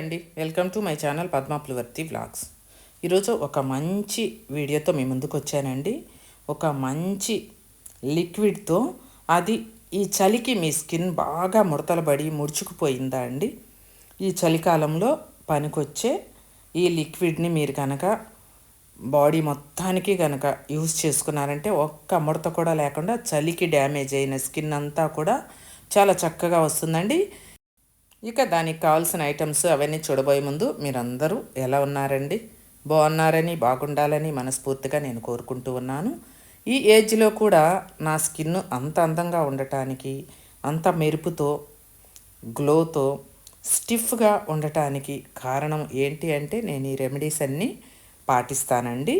అండి. Welcome to my channel పద్మాప్లువర్తి blogs ఈరోజు ఒక మంచి వీడియోతో మీ ముందుకు వచ్చానండి. ఒక మంచి లిక్విడ్తో అది ఈ చలికి మీ స్కిన్ బాగా ముడతలు పడి ముడుచుకుపోయిందా అండి. ఈ చలికాలంలో పనికొచ్చే ఈ లిక్విడ్ని మీరు కనుక బాడీ మొత్తానికి కనుక యూజ్ చేసుకున్నారంటే ఒక్క ముడత కూడా లేకుండా చలికి డ్యామేజ్ అయిన స్కిన్ అంతా కూడా చాలా చక్కగా వస్తుందండి. ఇక దానికి కావాల్సిన ఐటమ్స్ అవన్నీ చూడబోయే ముందు మీరందరూ ఎలా ఉన్నారండి? బాగున్నారని బాగుండాలని మనస్ఫూర్తిగా నేను కోరుకుంటూ ఉన్నాను. ఈ ఏజ్లో కూడా నా స్కిన్ అంత అందంగా ఉండటానికి అంత మెరుపుతో గ్లోతో స్టిఫ్గా ఉండటానికి కారణం ఏంటి అంటే నేను ఈ రెమెడీస్ అన్నీ పాటిస్తానండి.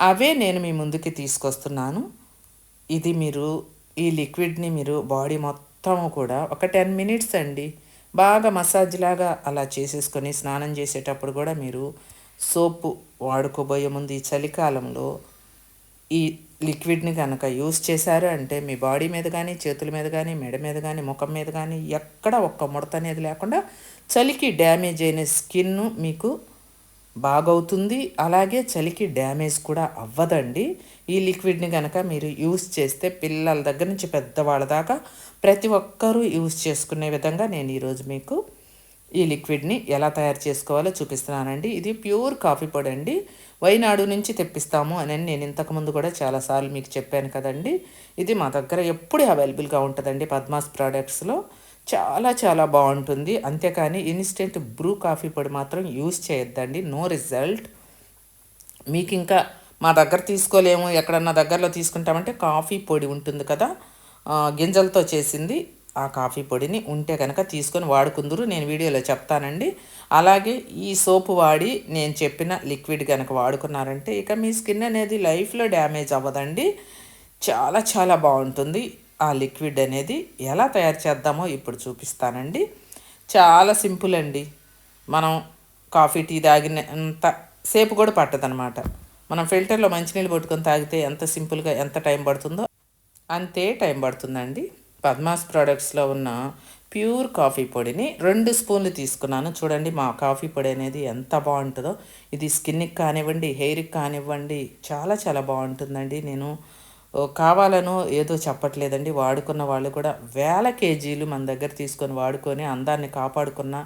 అవే నేను మీ ముందుకి తీసుకొస్తున్నాను. ఇది మీరు ఈ లిక్విడ్ని మీరు బాడీ మొత్తం కూడా ఒక టెన్ మినిట్స్ అండి బాగా మసాజ్ లాగా అలా చేసేసుకొని స్నానం చేసేటప్పుడు కూడా మీరు సోపు వాడుకోబోయే ముందు ఈ చలికాలంలో ఈ లిక్విడ్ని కనుక యూస్ చేశారు అంటే మీ బాడీ మీద కానీ చేతుల మీద కానీ మెడ మీద కానీ ముఖం మీద కానీ ఎక్కడ ఒక్క ముడత అనేది లేకుండా చలికి డ్యామేజ్ అయిన స్కిన్ మీకు బాగవుతుంది. అలాగే చలికి డ్యామేజ్ కూడా అవ్వదండి. ఈ లిక్విడ్ని కనుక మీరు యూస్ చేస్తే పిల్లల దగ్గర నుంచి పెద్దవాళ్ళ దాకా ప్రతి ఒక్కరూ యూస్ చేసుకునే విధంగా నేను ఈరోజు మీకు ఈ లిక్విడ్ని ఎలా తయారు చేసుకోవాలో చూపిస్తున్నానండి. ఇది ప్యూర్ కాఫీ పొడి అండి. వైనాడు నుంచి తెప్పిస్తాము అని నేను ఇంతకుముందు కూడా చాలాసార్లు మీకు చెప్పాను కదండి. ఇది మా దగ్గర ఎప్పుడు అవైలబుల్గా ఉంటుందండి పద్మాస్ ప్రోడక్ట్స్లో. చాలా చాలా బాగుంటుంది. అంతేకాని ఇన్స్టెంట్ బ్రూ కాఫీ పొడి మాత్రం యూస్ చేయొద్దండి. No result. మీకు ఇంకా మా దగ్గర తీసుకోలేము. ఎక్కడన్నా దగ్గరలో తీసుకుంటామంటే కాఫీ పొడి ఉంటుంది కదా. గింజలతో చేసింది ఆ కాఫీ పొడిని. ఉంటే కనుక తీసుకొని వాడుకుందరు. నేను వీడియోలో చెప్తానండి. అలాగే ఈ సోపు వాడి నేను చెప్పిన లిక్విడ్ కనుక వాడుకున్నారంటే ఇక మీ స్కిన్ అనేది లైఫ్లో డ్యామేజ్ అవ్వదండి. చాలా చాలా బాగుంటుంది ఆ లిక్విడ్ అనేది. ఎలా తయారు చేద్దామో ఇప్పుడు చూపిస్తానండి. చాలా సింపుల్ అండి. మనం కాఫీ టీ తాగినంత సేపు కూడా పట్టదనమాట. మనం ఫిల్టర్లో మంచినీళ్ళు పట్టుకొని తాగితే ఎంత సింపుల్గా ఎంత టైం పడుతుందో అంతే టైం పడుతుందండి. పద్మాస్ ప్రోడక్ట్స్లో ఉన్న ప్యూర్ కాఫీ పొడిని రెండు స్పూన్లు తీసుకున్నాను. చూడండి మా కాఫీ పొడి అనేది ఎంత బాగుంటుందో. ఇది స్కిన్కి కానివ్వండి హెయిర్కి కానివ్వండి చాలా చాలా బాగుంటుందండి. నేను కావాలనో ఏదో చెప్పట్లేదండి. వాడుకున్న వాళ్ళు కూడా వేల కేజీలు మన దగ్గర తీసుకొని వాడుకొని అందాన్ని కాపాడుకున్న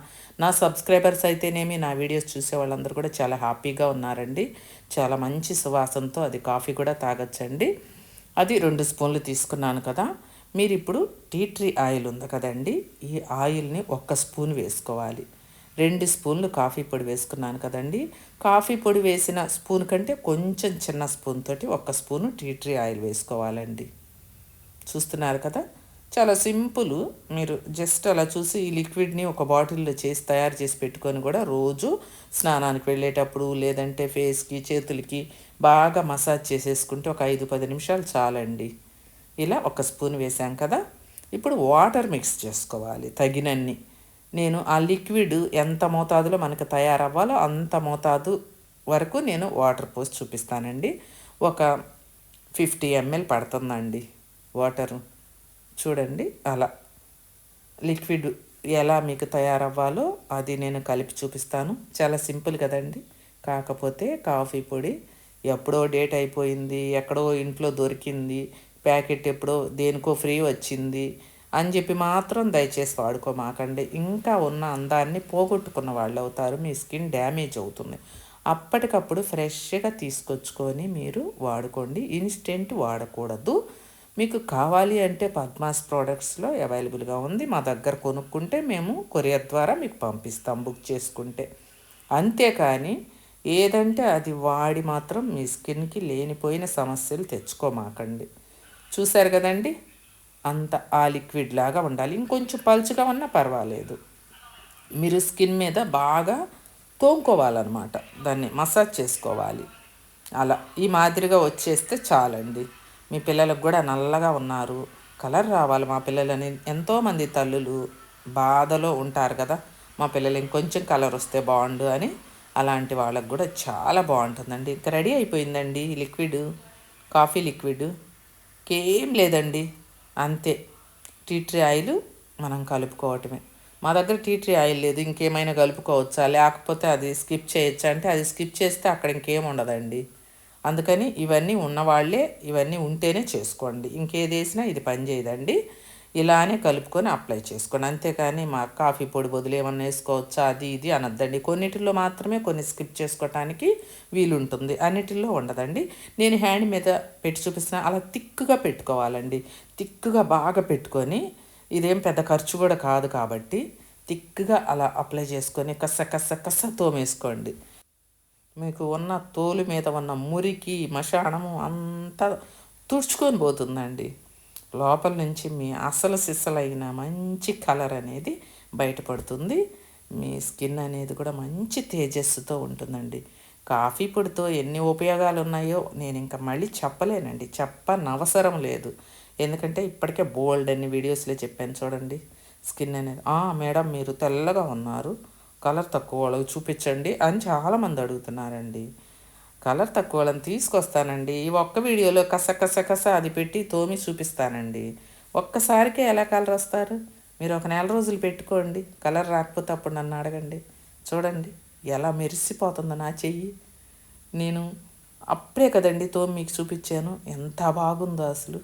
నా సబ్స్క్రైబర్స్ అయితేనేమి నా వీడియోస్ చూసే వాళ్ళందరూ కూడా చాలా హ్యాపీగా ఉన్నారండి. చాలా మంచి సువాసనతో అది కాఫీ కూడా తాగొచ్చండి. అది రెండు స్పూన్లు తీసుకున్నాను కదా. మీరు ఇప్పుడు టీ ట్రీ ఆయిల్ ఉంది కదండి. ఈ ఆయిల్ని ఒక్క స్పూన్ వేసుకోవాలి. రెండు స్పూన్లు కాఫీ పొడి వేసుకున్నాను కదండి. కాఫీ పొడి వేసిన స్పూన్ కంటే కొంచెం చిన్న స్పూన్ తోటి ఒక్క స్పూను టీ ట్రీ ఆయిల్ వేసుకోవాలండి. చూస్తున్నారు కదా? చాలా సింపుల్. మీరు జస్ట్ అలా చూసి ఈ లిక్విడ్ని ఒక బాటిల్లో చేసి తయారు చేసి పెట్టుకొని కూడా రోజు స్నానానికి వెళ్ళేటప్పుడు లేదంటే ఫేస్కి చేతులకి బాగా మసాజ్ చేసేసుకుంటే ఒక ఐదు పది నిమిషాలు చాలండి. ఇలా ఒక స్పూన్ వేసాం కదా. ఇప్పుడు వాటర్ మిక్స్ చేసుకోవాలి తగినన్ని. నేను ఆ లిక్విడ్ ఎంత మోతాదులో మనకు తయారవ్వాలో అంత మోతాదు వరకు నేను వాటర్ పోసి చూపిస్తానండి. ఒక ఫిఫ్టీ ఎంఎల్ పడుతుందండి వాటర్. చూడండి అలా. లిక్విడ్ ఎలా మీకు తయారవ్వాలో అది నేను కలిపి చూపిస్తాను. చాలా సింపుల్ కదండి. కాకపోతే కాఫీ పొడి ఎప్పుడో డేట్ అయిపోయింది ఎక్కడో ఇంట్లో దొరికింది ప్యాకెట్ ఎప్పుడో దేనికో ఫ్రీ వచ్చింది అని చెప్పి మాత్రం దయచేసి వాడుకోమాకండి. ఇంకా ఉన్న అందాన్ని పోగొట్టుకున్న వాళ్ళు అవుతారు మీ స్కిన్ డ్యామేజ్ అవుతుంది. అప్పటికప్పుడు ఫ్రెష్గా తీసుకొచ్చుకొని మీరు వాడుకోండి. ఇన్స్టెంట్ వాడకూడదు. మీకు కావాలి అంటే పద్మాస్ ప్రోడక్ట్స్లో అవైలబుల్గా ఉంది. మా దగ్గర కొనుక్కుంటే మేము కొరియర్ ద్వారా మీకు పంపిస్తాం బుక్ చేసుకుంటే. అంతేకాని ఏదంటే అది వాడి మాత్రం మీ స్కిన్కి లేనిపోయిన సమస్యలు తెచ్చుకోమాకండి. చూశారు కదండి? అంత ఆ లిక్విడ్ లాగా ఉండాలి. ఇంకొంచెం పలుచగా ఉన్నా పర్వాలేదు. మీరు స్కిన్ మీద బాగా తోముకోవాలన్నమాట. దాన్ని మసాజ్ చేసుకోవాలి. అలా ఈ మాదిరిగా వచ్చేస్తే చాలండి. మీ పిల్లలకు కూడా నల్లగా ఉన్నారు. కలర్ రావాలి మా పిల్లలని. ఎంతోమంది తల్లులు బాధలో ఉంటారు కదా. మా పిల్లలు ఇంకొంచెం కలర్ వస్తే బాగుండు అని అలాంటి వాళ్ళకు కూడా చాలా బాగుంటుందండి. ఇంకా రెడీ అయిపోయిందండి లిక్విడ్. Coffee liquid. ఇంకేం లేదండి. అంతే. టీ ట్రీ ఆయిల్ మనం కలుపుకోవటమే. మా దగ్గర టీ ట్రీ ఆయిల్ లేదు. ఇంకేమైనా కలుపుకోవచ్చా? లేకపోతే అది స్కిప్ చేయొచ్చా? అంటే అది స్కిప్ చేస్తే అక్కడ ఇంకేం ఉండదండి. అందుకని ఇవన్నీ ఉన్నవాళ్ళే ఇవన్నీ ఉంటేనే చేసుకోండి. ఇంకేది వేసినా ఇది పని చేయదండి. ఇలానే కలుపుకొని అప్లై చేసుకోండి. అంతేకాని మా కాఫీ పొడి బదులు ఏమన్నా వేసుకోవచ్చా? అది ఇది అనొద్దండి. కొన్నిటిలో మాత్రమే కొన్ని స్కిప్ చేసుకోవటానికి వీలుంటుంది. అన్నిటిలో ఉండదండి. నేను హ్యాండ్ మీద పెట్టి చూపిస్తున్నా. అలా తిక్కుగా పెట్టుకోవాలండి. తిక్కుగా బాగా పెట్టుకొని ఇదేం పెద్ద ఖర్చు కూడా కాదు కాబట్టి తిక్కుగా అలా అప్లై చేసుకొని కస్స కస్స కస్స తోమేసుకోండి. మీకు ఉన్న తోలు మీద ఉన్న మురికి మశానము అంతా తుడుచుకొని పోతుందండి. లోపల నుంచి మీ అసలు సిస్సలైన మంచి కలర్ అనేది బయటపడుతుంది. మీ స్కిన్ అనేది కూడా మంచి తేజస్సుతో ఉంటుందండి. కాఫీ పొడితో ఎన్ని ఉపయోగాలు ఉన్నాయో నేను ఇంకా మళ్ళీ చెప్పలేనండి. చెప్పనవసరం లేదు. ఎందుకంటే ఇప్పటికే బోల్డ్ అన్ని వీడియోస్లో చెప్పాను చూడండి. స్కిన్ అనేది మేడం మీరు తెల్లగా ఉన్నారు. కలర్ తక్కువ వాళ్ళకి చూపించండి అని చాలామంది అడుగుతున్నారండి. కలర్ తక్కువ వాళ్ళని తీసుకొస్తానండి. ఈ ఒక్క వీడియోలో కస కస కస అది పెట్టి తోమి చూపిస్తానండి. ఒక్కసారికే ఎలా కలర్ వస్తారు? మీరు ఒక నెల రోజులు పెట్టుకోండి. కలర్ రాకపోతే అప్పుడు నన్ను అడగండి. చూడండి ఎలా మెరిసిపోతుందో నా చెయ్యి. నేను అప్పుడే కదండి తోమి మీకు చూపించాను. ఎంత బాగుందో అసలు.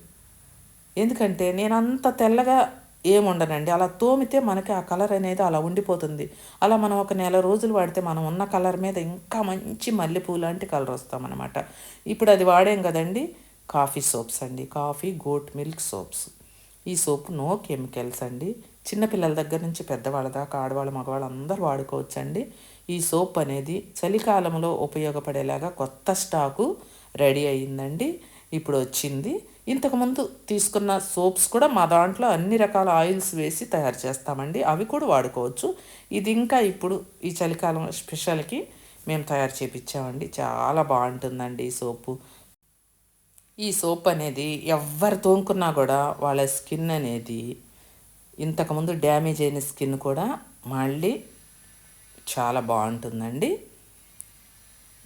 ఎందుకంటే నేను అంత తెల్లగా ఏముండనండి? అలా తోమితే మనకి ఆ కలర్ అనేది అలా ఉండిపోతుంది. అలా మనం ఒక నెల రోజులు వాడితే మనం ఉన్న కలర్ మీద ఇంకా మంచి మల్లెపూ లాంటి కలర్ వస్తామన్నమాట. ఇప్పుడు అది వాడాం కదండి? కాఫీ సోప్స్ అండి. Coffee goat milk soaps. ఈ సోప్ నో కెమికల్స్ అండి. చిన్నపిల్లల దగ్గర నుంచి పెద్దవాళ్ళ దాకా ఆడవాళ్ళు మగవాళ్ళు అందరూ వాడుకోవచ్చు అండి ఈ సోప్ అనేది చలికాలంలో ఉపయోగపడేలాగా కొత్త స్టాకు రెడీ అయ్యిందండి. ఇప్పుడు వచ్చింది. ఇంతకుముందు తీసుకున్న సోప్స్ కూడా మా దాంట్లో అన్ని రకాల ఆయిల్స్ వేసి తయారు చేస్తామండి. అవి కూడా వాడుకోవచ్చు. ఇది ఇంకా ఇప్పుడు ఈ చలికాలం స్పెషల్కి మేము తయారు చేపించామండి చాలా బాగుంటుందండి ఈ సోపు. ఈ సోప్ అనేది ఎవరు తోముకున్నా కూడా వాళ్ళ స్కిన్ అనేది ఇంతకుముందు డ్యామేజ్ అయిన స్కిన్ కూడా మళ్ళీ చాలా బాగుంటుందండి.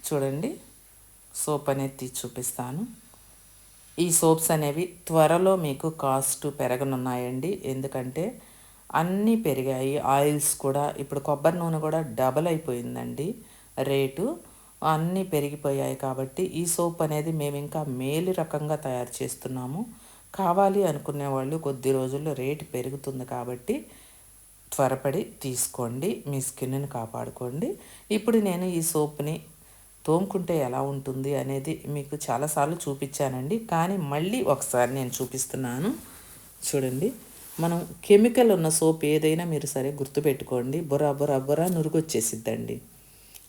చూడండి. సోప్ అనేది తీసి చూపిస్తాను. ఈ సోప్స్ అనేవి త్వరలో మీకు కాస్ట్ పెరగనున్నాయండి. ఎందుకంటే అన్నీ పెరిగాయి. ఆయిల్స్ కూడా ఇప్పుడు కొబ్బరి నూనె కూడా డబల్ అయిపోయిందండి రేటు. అన్నీ పెరిగిపోయాయి కాబట్టి ఈ సోప్ అనేది మేము ఇంకా మేలు రకంగా తయారు చేస్తున్నాము. కావాలి అనుకునే వాళ్ళు కొద్ది రోజుల్లో రేటు పెరుగుతుంది కాబట్టి త్వరపడి తీసుకోండి. మీ స్కిన్ని కాపాడుకోండి. ఇప్పుడు నేను ఈ సోప్ని తోముకుంటే ఎలా ఉంటుంది అనేది మీకు చాలాసార్లు చూపించానండి. కానీ మళ్ళీ ఒకసారి నేను చూపిస్తున్నాను. చూడండి. మనం కెమికల్ ఉన్న సోప్ ఏదైనా మీరు సరే గుర్తుపెట్టుకోండి. బుర్ర బుర్ర బుర్ర నురుగు వచ్చేసిద్దండి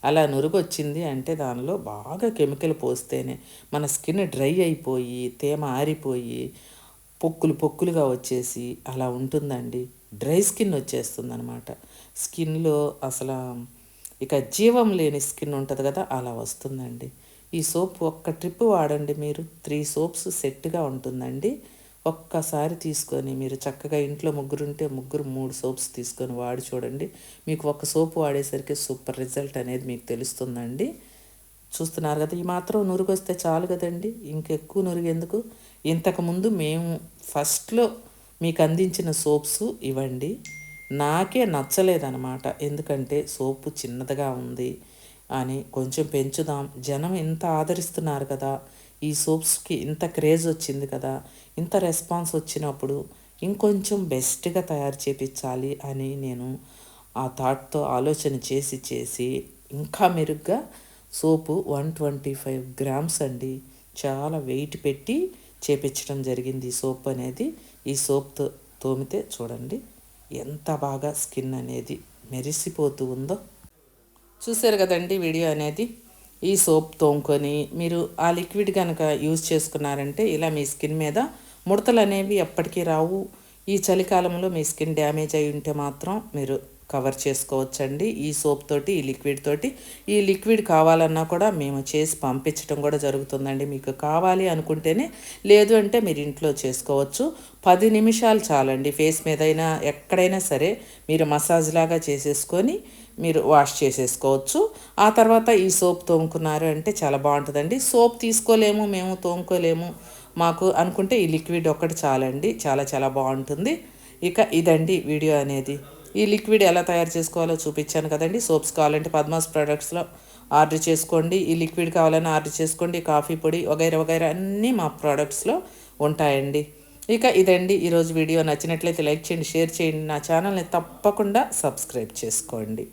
అలా నురుగు వచ్చింది అంటే దానిలో బాగా కెమికల్ పోస్తేనే మన స్కిన్ డ్రై అయిపోయి తేమ ఆరిపోయి పొక్కులు పొక్కులుగా వచ్చేసి అలా ఉంటుందండి. డ్రై స్కిన్ వచ్చేస్తుంది అనమాట స్కిన్లో అసలు ఇక జీవం లేని స్కిన్ ఉంటుంది కదా అలా వస్తుందండి. ఈ సోప్ ఒక్క ట్రిప్ వాడండి మీరు. త్రీ సోప్స్ సెట్గా ఉంటుందండి. ఒక్కసారి తీసుకొని మీరు చక్కగా ఇంట్లో ముగ్గురు ఉంటే ముగ్గురు మూడు సోప్స్ తీసుకొని వాడి చూడండి. మీకు ఒక సోప్ వాడేసరికి సూపర్ రిజల్ట్ అనేది మీకు తెలుస్తుందండి. చూస్తున్నారు కదా ఈ మాత్రం నురుగొస్తే చాలు కదండి. ఇంకెక్కువ నురుగేందుకు? ఇంతకుముందు మేము ఫస్ట్లో మీకు అందించిన సోప్స్ ఇవ్వండి. నాకే నచ్చలేదనమాట ఎందుకంటే సోపు చిన్నదిగా ఉంది అని కొంచెం పెంచుదాం. జనం ఇంత ఆదరిస్తున్నారు కదా. ఈ సోప్స్కి ఇంత క్రేజ్ వచ్చింది కదా. ఇంత రెస్పాన్స్ వచ్చినప్పుడు ఇంకొంచెం బెస్ట్గా తయారు చేపించాలి అని నేను ఆ థాట్తో ఆలోచన చేసి చేసి ఇంకా మెరుగ్గా soap one twenty five grams అండి చాలా వెయిట్ పెట్టి చేపించడం జరిగింది ఈ సోప్ అనేది. ఈ సోప్తో తోమితే చూడండి. ఎంత బాగా స్కిన్ అనేది మెరిసిపోతూ ఉందో. చూసారు కదండి వీడియో అనేది? ఈ సోప్ తోముకొని మీరు ఆ లిక్విడ్ కనుక యూజ్ చేసుకున్నారంటే ఇలా మీ స్కిన్ మీద ముడతలు అనేవి ఎప్పటికీ రావు. ఈ చలికాలంలో మీ స్కిన్ డ్యామేజ్ అయి ఉంటే మాత్రం మీరు కవర్ చేసుకోవచ్చండి. ఈ సోప్ తోటి ఈ లిక్విడ్ తోటి. ఈ లిక్విడ్ కావాలన్నా కూడా మేము చేసి పంపించడం కూడా జరుగుతుందండి. మీకు కావాలి అనుకుంటేనే లేదు అంటే మీరు ఇంట్లో చేసుకోవచ్చు. పది నిమిషాలు చాలండి. ఫేస్ మీదైనా ఎక్కడైనా సరే మీరు మసాజ్ లాగా చేసేసుకొని మీరు వాష్ చేసేసుకోవచ్చు. ఆ తర్వాత ఈ సోప్ తోముకున్నారు అంటే చాలా బాగుంటుందండి. సోప్ తీసుకోలేము మేము తోముకోలేము. మాకు అనుకుంటే ఈ లిక్విడ్ ఒక్కటి చాలండి. చాలా చాలా బాగుంటుంది. ఇక ఇదండి వీడియో అనేది. ఈ లిక్విడ్ ఎలా తయారు చేసుకోవాలో చూపించాను కదండి. సోప్స్ కావాలంటే పద్మాస్ ప్రొడక్ట్స్లో ఆర్డర్ చేసుకోండి. ఈ లిక్విడ్ కావాలని ఆర్డర్ చేసుకోండి. కాఫీ పొడి వగైరా వగైరా అన్నీ మా ప్రోడక్ట్స్లో ఉంటాయండి. ఇక ఇదండి. ఈరోజు వీడియో నచ్చినట్లయితే లైక్ చేయండి షేర్ చేయండి. నా ఛానల్ని తప్పకుండా సబ్స్క్రైబ్ చేసుకోండి.